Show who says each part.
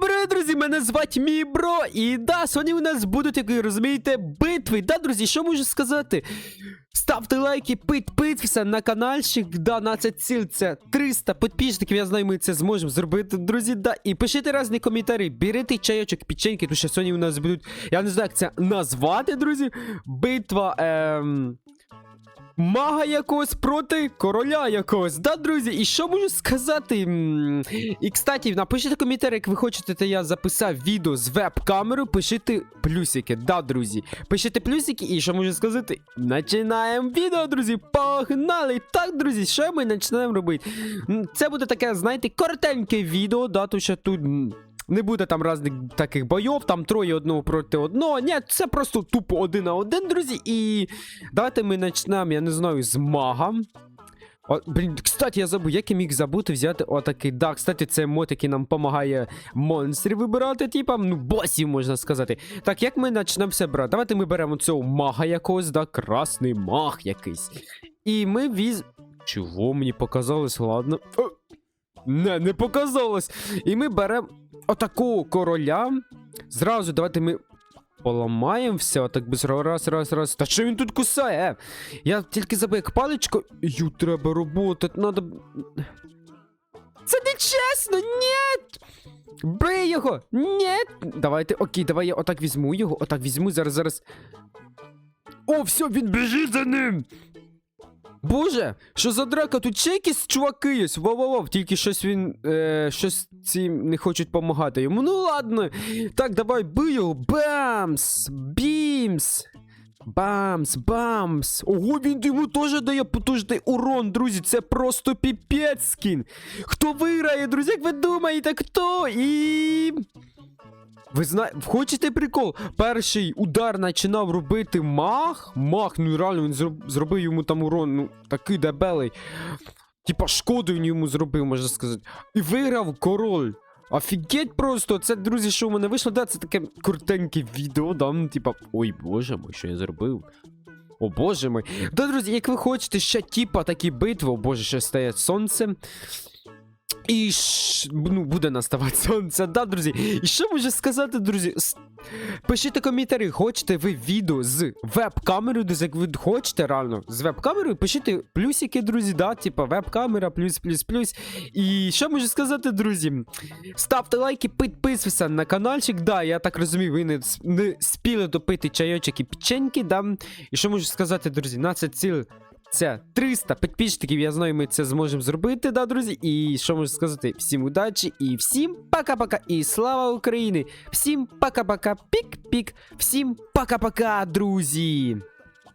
Speaker 1: Всім друзі! Мене звати мій бро. І да, сьогодні у нас будуть, як ви розумієте, битви. Да, друзі, що можу сказати? Ставте лайки, підписуйтесь на каналчик. Да, на це ціль це 300 підписників. Я знаю, ми це зможемо зробити, друзі. Да. І пишіть різні коментарі. Беріть чайочок, печеньки, тому що сьогодні у нас будуть. Я не знаю, як це назвати, друзі. Битва. Ем... Мага якогось проти короля якогось, да, друзі? І що можу сказати? І, кстати, напишіть коментар, як ви хочете, то я записав відео з веб-камерою, пишіть плюсики, да, друзі. Пишіть плюсики, і що можу сказати? Починаємо відео, друзі. Погнали! Так, друзі, що ми починаємо робити? Це буде таке, знаєте, коротеньке відео, да, тому що тут. Не буде там різних таких бойов, там троє одного проти одного. Ні, це просто тупо один на один, друзі. І давайте ми почнемо, я не знаю, з мага. О, блін, кстати, я забув, як я міг забути взяти отакий. Да, кстати, це мод, який нам допомагає монстрів вибирати, типа, ну, босів, можна сказати. Так, як ми почнемо все брати? Давайте ми беремо цього мага якогось, да, красний маг якийсь. І ми віз. Чого мені показалось, ладно. Е, Не, не показалось. І ми беремо отакого короля. Зразу давайте ми поламаємо все, отак без раз, раз, раз. Та що він тут кусає? Е? Я тільки забув, як паличко. Ю, треба роботи, надо. Це не чесно, ні! Бий його! Ні! Давайте, окей, давай я отак візьму його, отак візьму, зараз, зараз. О, все, він біжить за ним! Боже, що за драка? Тут ще якісь чуваки є. Вов-вов-вов, тільки щось він. Е, щось ці не хочуть допомагати йому. Ну ладно. Так, давай бий його. Бамс! Бімс! Бамс, бамс. Ого, він йому теж дає потужний урон, друзі. Це просто піпець скін. Хто виграє, друзі? Як ви думаєте, хто? І. Ви знаєте, хочете прикол? Перший удар починав робити мах. Мах, ну реально він зроб- зробив йому там урон, ну, такий дебелий. Типа шкоду він йому зробив, можна сказати. І виграв король. Офігеть просто, це, друзі, що в мене вийшло, да, це таке крутеньке відео, да, ну, типа, ой боже мой, що я зробив. О боже мой. Да, друзі, як ви хочете ще типа такі битви, о боже, ще стає сонце. І ш... ну, буде наставати сонце, да, друзі. І що можу сказати, друзі? С- Пишіть коментарі, хочете ви відео з веб-камерою, як ви хочете реально з веб-камерою, пишіть плюсики, друзі, да, типа веб-камера, плюс, плюс, плюс. І що можу сказати, друзі? Ставте лайки, підписуйтесь на каналчик, да, я так розумію, ви не, не спіли допити чайочок і печеньки, да. І що можу сказати, друзі, на це ціль. Це 300 підписчиків, я знаю, ми це зможемо зробити, да, друзі. І що можу сказати? Всім удачі і всім пока-пока. І слава Україні! Всім пока-пока, пік-пік. Всім пока-пока, друзі!